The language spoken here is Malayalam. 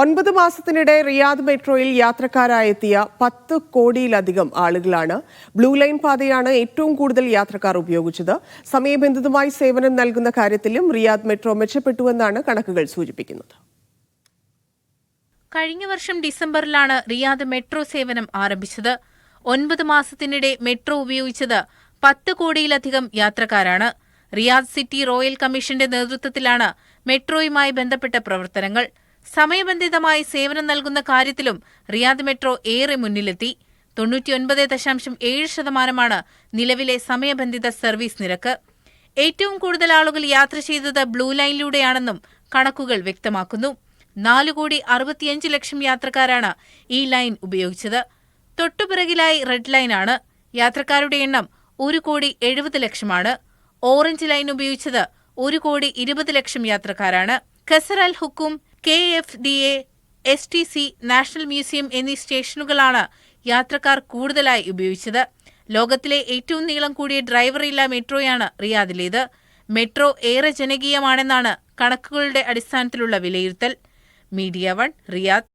ഒൻപത് മാസത്തിനിടെ റിയാദ് മെട്രോയിൽ യാത്രക്കാരായെത്തിയ പത്ത് കോടിയിലധികം ആളുകളാണ് ബ്ലൂ ലൈൻ പാതയാണ് ഏറ്റവും കൂടുതൽ യാത്രക്കാർ ഉപയോഗിച്ചത്. സമയബന്ധിതമായി സേവനം നൽകുന്ന കാര്യത്തിലും റിയാദ് മെട്രോ മെച്ചപ്പെട്ടുവെന്നാണ് കണക്കുകൾ സൂചിപ്പിക്കുന്നത്. കഴിഞ്ഞ വർഷം ഡിസംബറിലാണ് റിയാദ് മെട്രോ സേവനം ആരംഭിച്ചത്. ഒൻപത് മാസത്തിനിടെ മെട്രോ ഉപയോഗിച്ചത് പത്ത് കോടിയിലധികം യാത്രക്കാരാണ്. റിയാദ് സിറ്റി റോയൽ കമ്മീഷന്റെ നേതൃത്വത്തിലാണ് മെട്രോയുമായി ബന്ധപ്പെട്ട പ്രവർത്തനങ്ങൾ. സമയബന്ധിതമായി സേവനം നൽകുന്ന കാര്യത്തിലും റിയാദ് മെട്രോ ഏറെ മുന്നിലെത്തി. തൊണ്ണൂറ്റിയൊൻപത് ദശാംശം ഏഴ് ശതമാനമാണ് നിലവിലെ സമയബന്ധിത സർവീസ് നിരക്ക്. ഏറ്റവും കൂടുതൽ ആളുകൾ യാത്ര ചെയ്തത് ബ്ലൂ ലൈനിലൂടെയാണെന്നും കണക്കുകൾ വ്യക്തമാക്കുന്നു. നാല് കോടി അറുപത്തിയഞ്ച് ലക്ഷം യാത്രക്കാരാണ് ഈ ലൈൻ ഉപയോഗിച്ചത്. തൊട്ടുപിറകിലായി റെഡ് ലൈനാണ്. യാത്രക്കാരുടെ എണ്ണം ഒരു കോടി എഴുപത് ലക്ഷമാണ്. ഓറഞ്ച് ലൈൻ ഉപയോഗിച്ചത് ഒരു കോടി ഇരുപത് ലക്ഷം യാത്രക്കാരാണ്. Qasr Al Hukm K F D A S T C national museum എന്നീ സ്റ്റേഷനുകളാണ് യാത്രക്കാർ കൂടുതലായി ഉപയോഗിച്ചത്. ലോകത്തിലെ ഏറ്റവും നീളം കൂടിയ ഡ്രൈവറില്ല മെട്രോയാണ് റിയാദിലേത്. മെട്രോ ഏറെ ജനകീയമാണെന്നാണ് കണക്കുകളുടെ അടിസ്ഥാനത്തിലുള്ള വിലയിരുത്തൽ. മീഡിയ വൺ റിയാദ്.